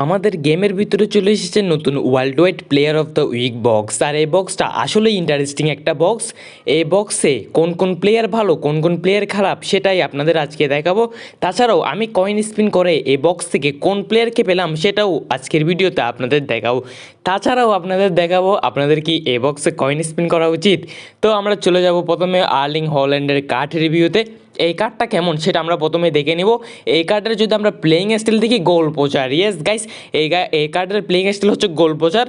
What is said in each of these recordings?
আমাদের গেমের ভিতরে চলে এসেছে নতুন worldwide player of the week box আর এই বক্সটা আসলেই ইন্টারেস্টিং একটা বক্স এই বক্সে কোন কোন প্লেয়ার ভালো, কোন কোন প্লেয়ার খারাপ, সেটাই আপনাদের আজকে দেখাবো। তাছাড়াও আমি কয়েন স্পিন করে এই বক্স থেকে কোন প্লেয়ারকে পেলাম, সেটাও আজকের ভিডিওতে আপনাদের দেখাবো। তাছাড়াও আপনাদের দেখাবো, আপনাদের কি এই বক্সে কয়েন স্পিন করা উচিত? তো আমরা চলে যাব প্রথমে আর্লিং হল্যান্ডের কাঠ রিভিউতে এই কার্ডটা কেমন সেটা আমরা প্রথমে দেখে নিব। এই কার্ডের যদি আমরা প্লেয়িং স্টাইল দেখি গোল পোচার ইয়েস গাইস এই এই কার্ডের প্লেয়িং স্টাইল হচ্ছে গোল পোচার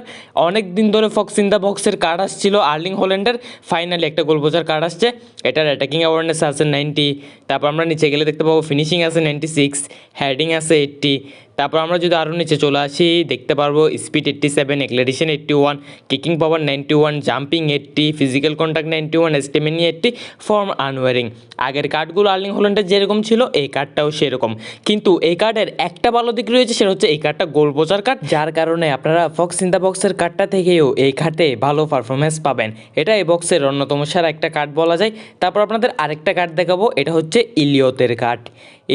অনেক দিন ধরে ফক্স ইন দ্য বক্সের কার্ড আসছিল আর্লিং হোল্যান্ডের ফাইনালি একটা গোল পোচার কার্ড আসছে। এটার অ্যাটাকিং অ্যাওয়ারনেস আছে নাইনটি তারপর আমরা নিচে গেলে দেখতে পাবো ফিনিশিং আছে নাইনটি সিক্স হ্যাডিং আছে এইট্টি তারপর আমরা যদি আরও নিচে চলে আসি, দেখতে পারব speed eighty seven acceleration eighty one kicking power ninety one jumping eighty physical contact ninety one stamina eighty form unwavering আগের কার্ডগুলো আর্লিং হোল্যান্ডের যেরকম ছিল, এই কার্ডটাও সেরকম। কিন্তু এই কার্ডের একটা ভালো দিক রয়েছে, সেটা হচ্ছে এই কার্ডটা গোল বোচার কার্ড যার কারণে আপনারা ফক্স ইন দ্য বক্সের কার্ডটা থেকেও এই কার্ডে ভালো পারফরমেন্স পাবেন। এটা এই বক্সের অন্যতম সেরা একটা কার্ড বলা যায়। তারপর আপনাদের আরেকটা কার্ড দেখাবো, এটা হচ্ছে ইলিয়তের কার্ড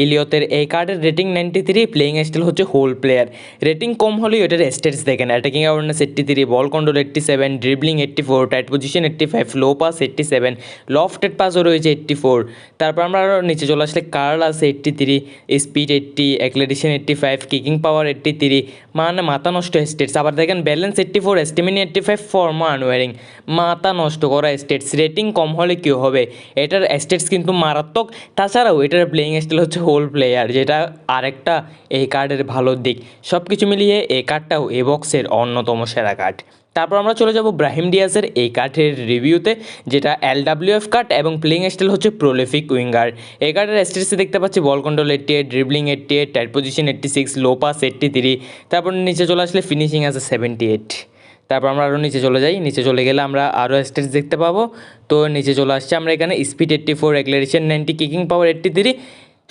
ইলিয়তের এই কার্ডের rating ninety three playing style হচ্ছে হোল প্লেয়ার রেটিং কম হলেও এটার স্টেটস দেখেন। Attacking awareness eighty three ball control eighty seven dribbling eighty four tight possession eighty five low pass eighty seven lofted পাসও রয়েছে এইট্টি ফোর তারপর আমরা আরও নিচে চলে আসলে কার্ল আছে eighty three speed eighty acceleration eighty five kicking power eighty three মানে মাথা নষ্ট স্টেটস আবার দেখেন balance eighty four stamina eighty five form unwavering মাথা নষ্ট করা স্টেটস রেটিং কম হলে কী হবে? এটার স্টেটস কিন্তু মারাত্মক। তাছাড়াও এটার প্লেইং স্টাইল হচ্ছে হোল প্লেয়ার যেটা আরেকটা এই কার্ডের ভালো দিক। সব কিছু মিলিয়ে এই কার্ডটাও এ বক্সের অন্যতম সেরা কার্ড তারপর আমরা চলে যাব ব্রাহিম ডিয়াসের এই কার্ডের রিভিউতে, যেটা এল এফ কার্ড এবং প্লেইং স্টাইল হচ্ছে প্রোলিফিক উইঙ্গার। এই কার্ডের স্টেটসে দেখতে পাচ্ছি, ball control eighty eight dribbling eighty eight tight possession eighty six low pass eighty three তারপর নিচে চলে আসলে ফিনিশিং আছে সেভেন্টি এইট তারপর আমরা আরও নিচে চলে যাই, নিচে চলে গেলে আমরা আরও স্টেটস দেখতে পাবো। তো নিচে চলে আসছে, আমরা এখানে speed eighty four acceleration ninety kicking power eighty three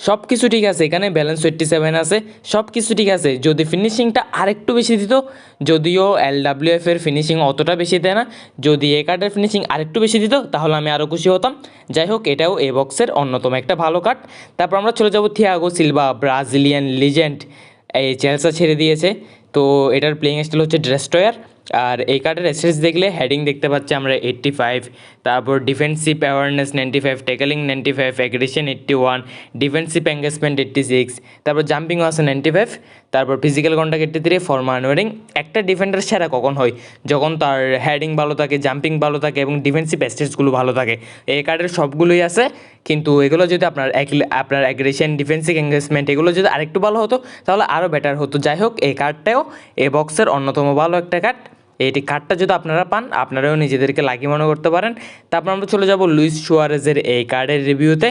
সব কিছু ঠিক আছে, এখানে ব্যালেন্স এইট্টি সেভেন আছে সব কিছু ঠিক আছে। যদি ফিনিশিংটা আরেকটু বেশি দিত, যদিও এল ডাব্লিউ এফ এর ফিনিশিং অতটা বেশি দেয় না, যদি এ কার্ডের ফিনিশিং আরেকটু বেশি দিত, তাহলে আমি আরও খুশি হতাম। যাই হোক, এটাও এ বক্সের অন্যতম একটা ভালো কার্ড তারপর আমরা চলে যাব থিয়াগো সিলভা ব্রাজিলিয়ান লিজেন্ড এই চেলসা ছেড়ে দিয়েছে। তো এটার প্লেইং স্টাইল হচ্ছে ড্রেস্টয়ার আর এই কার্ডের এসএস দেখলে হেডিং দেখতে পাচ্ছি আমরা এইট্টি ফাইভ তারপর defensive awareness ninety five tackling ninety five aggression eighty one defensive engagement eighty six তারপর জাম্পিংও আছে নাইনটি ফাইভ তারপর physical contact eighty three form unwavering একটা ডিফেন্ডার সেরা কখন হয়? যখন তার হেডিং ভালো থাকে জাম্পিং ভালো থাকে এবং ডিফেন্সিভ স্টেটসগুলো ভালো থাকে। এই কার্ডের সবগুলোই আছে, কিন্তু এগুলো যদি আপনার আপনার অ্যাগ্রেশন ডিফেন্সিভ এঙ্গেজমেন্ট এগুলো যদি আরেকটু ভালো হতো, তাহলে আরও বেটার হতো। যাই হোক, এই কার্ডটাও এ বক্সের অন্যতম ভালো একটা কার্ড এইটি কার্ডটা যদি আপনারা পান, আপনারাও নিজেদেরকে লাকি মনে করতে পারেন। তারপর আমরা চলে যাব লুইস সুয়ারেজের এই কার্ডের রিভিউতে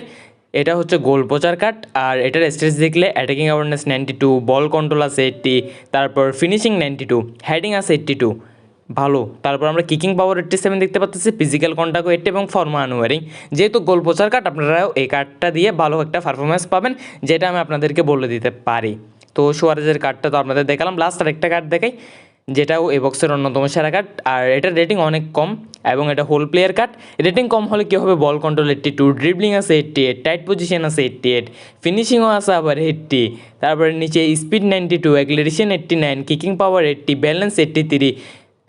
এটা হচ্ছে গোল পোচার কার্ড আর এটার স্টেজ দেখলে attacking awareness ninety two ball control আছে এইটটি তারপর ফিনিশিং নাইনটি টু হেডিং আছে এইটটি টু ভালো, তারপর আমরা কিকিং পাওয়ার এইট্টি সেভেন দেখতে পাচ্ছি ফিজিক্যাল কন্ট্যাক্ট এইট্টি এবং ফর্মা আনুয়ারিং যেহেতু গোল পোচার কার্ড আপনারাও এই কার্ডটা দিয়ে ভালো একটা পারফরমেন্স পাবেন, যেটা আমি আপনাদেরকে বলে দিতে পারি। তো সুয়ারেজের কার্ডটা তো আপনাদের দেখালাম লাস্ট আরেকটা কার্ড দেখাই। যেটাও এই বক্সের অন্যতম সেরা কার্ড আর এটার রেটিং অনেক কম এবং এটা হোল প্লেয়ার কার্ড রেটিং কম হলে কী হবে? Ball control eighty two dribbling আছে এইট্টি এইট টাইট পজিশন আছে এইট্টি এইট ফিনিশিংও আছে আবার এইট্টি তারপরে নিচে speed ninety two acceleration eighty nine kicking power eighty balance eighty three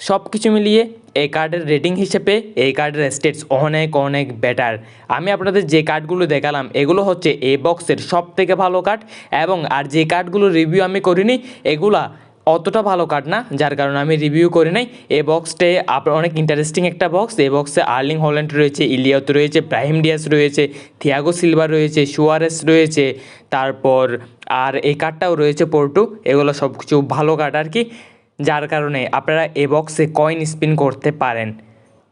সব কিছু মিলিয়ে এই কার্ডের রেটিং হিসেবে এই কার্ডের স্টেটস অনেক অনেক বেটার আমি আপনাদের যে কার্ডগুলো দেখালাম, এগুলো হচ্ছে এ বক্সের সব থেকে ভালো কার্ড এবং আর যে কার্ডগুলো রিভিউ আমি করিনি, এগুলা অতটা ভালো কার্ড না, যার কারণে আমি রিভিউ করে নাই। এ বক্সটে আপনার অনেক ইন্টারেস্টিং একটা বক্স এ বক্সে আর্লিং হল্যান্ড রয়েছে ইলিয়ত রয়েছে, ব্রাহিম ডিয়াস রয়েছে, থিয়াগো সিলভার রয়েছে, সুয়ারেস রয়েছে, তারপর আর এই কার্ডটাও রয়েছে পোর্টু। এগুলো সব কিছু ভালো কার্ড আর কি। যার কারণে আপনারা এ বক্সে কয়েন স্পিন করতে পারেন।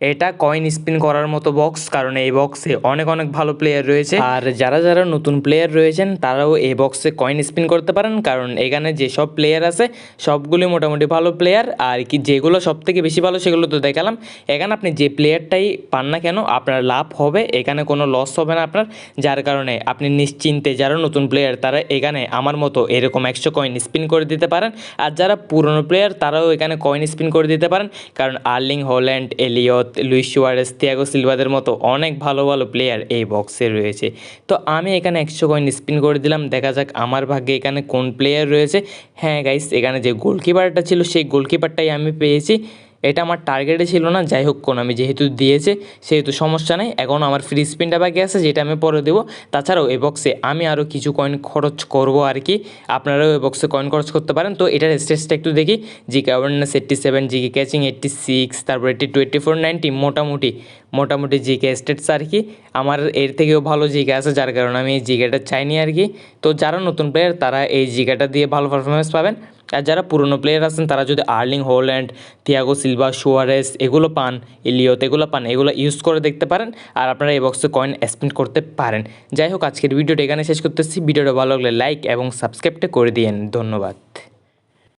এটা কয়েন স্পিন করার মতো বক্স কারণ এই বক্সে অনেক অনেক ভালো প্লেয়ার রয়েছে। আর যারা যারা নতুন প্লেয়ার রয়েছেন, তারাও এই বক্সে কয়েন স্পিন করতে পারেন, কারণ এখানে যেসব প্লেয়ার আছে, সবগুলি মোটামুটি ভালো প্লেয়ার আর কি যেগুলো সব থেকে বেশি ভালো, সেগুলো তো দেখালাম। এখানে আপনি যে প্লেয়ারটাই পান না কেন, আপনার লাভ হবে। এখানে কোনো লস হবে না আপনার। যার কারণে আপনি নিশ্চিন্তে যারা নতুন প্লেয়ার তারা এখানে আমার মতো এরকম একশো কয়েন স্পিন করে দিতে পারেন। আর যারা পুরনো প্লেয়ার তারাও এখানে কয়েন স্পিন করে দিতে পারেন। কারণ Erling Haaland Elliott Luis Suarez Thiago সিলভাদের মতো অনেক ভালো ভালো প্লেয়ার এই বক্সে রয়েছে। তো আমি এখানে একশো কয়েন স্পিন করে দিলাম, দেখা যাক আমার ভাগ্যে এখানে কোন প্লেয়ার রয়েছে। হ্যাঁ গাইস এখানে যে গোলকিপারটা ছিল, সেই গোলকিপারটাই আমি পেয়েছি। এটা আমার টার্গেটে ছিল না যাই হোক কোন আমি যেহেতু দিয়েছে, সেহেতু সমস্যা নেই। এখন আমার ফ্রি স্পিনটা বাকি আছে, যেটা আমি পরে দেবো। তাছাড়াও এই বক্সে আমি আরও কিছু কয়েন খরচ করব আর কি। আপনারাও এই বক্সে কয়েন খরচ করতে পারেন। তো এটার স্টেজটা একটু দেখি। GK awareness eighty seven GK catching eighty six তারপর এইট্টি টোয়েন্টি ফোর নাইনটি মোটামুটি মোটামুটি জিকে স্টেটস আর কি। আমার এর থেকেও ভালো জিকে আছে, যার কারণে আমি এই জিকেটা চাইনি আর কি। তো যারা নতুন প্লেয়ার তারা এই জি জিকেটা দিয়ে ভালো পারফরমেন্স পাবেন। আর যারা পুরনো প্লেয়ার আছেন, তারা যদি Erling Haaland, Thiago Silva, Suarez এগুলো পান এলিওত এগুলো পান, এগুলো ইউজ করে দেখতে পারেন আর আপনারা এই বক্সে কয়েন স্পেন্ড করতে পারেন। যাই হোক, আজকের ভিডিওটা এখানে শেষ করতেছি। ভিডিওটা ভালো লাগলে লাইক এবং সাবস্ক্রাইবটা করে দিয়েন। ধন্যবাদ।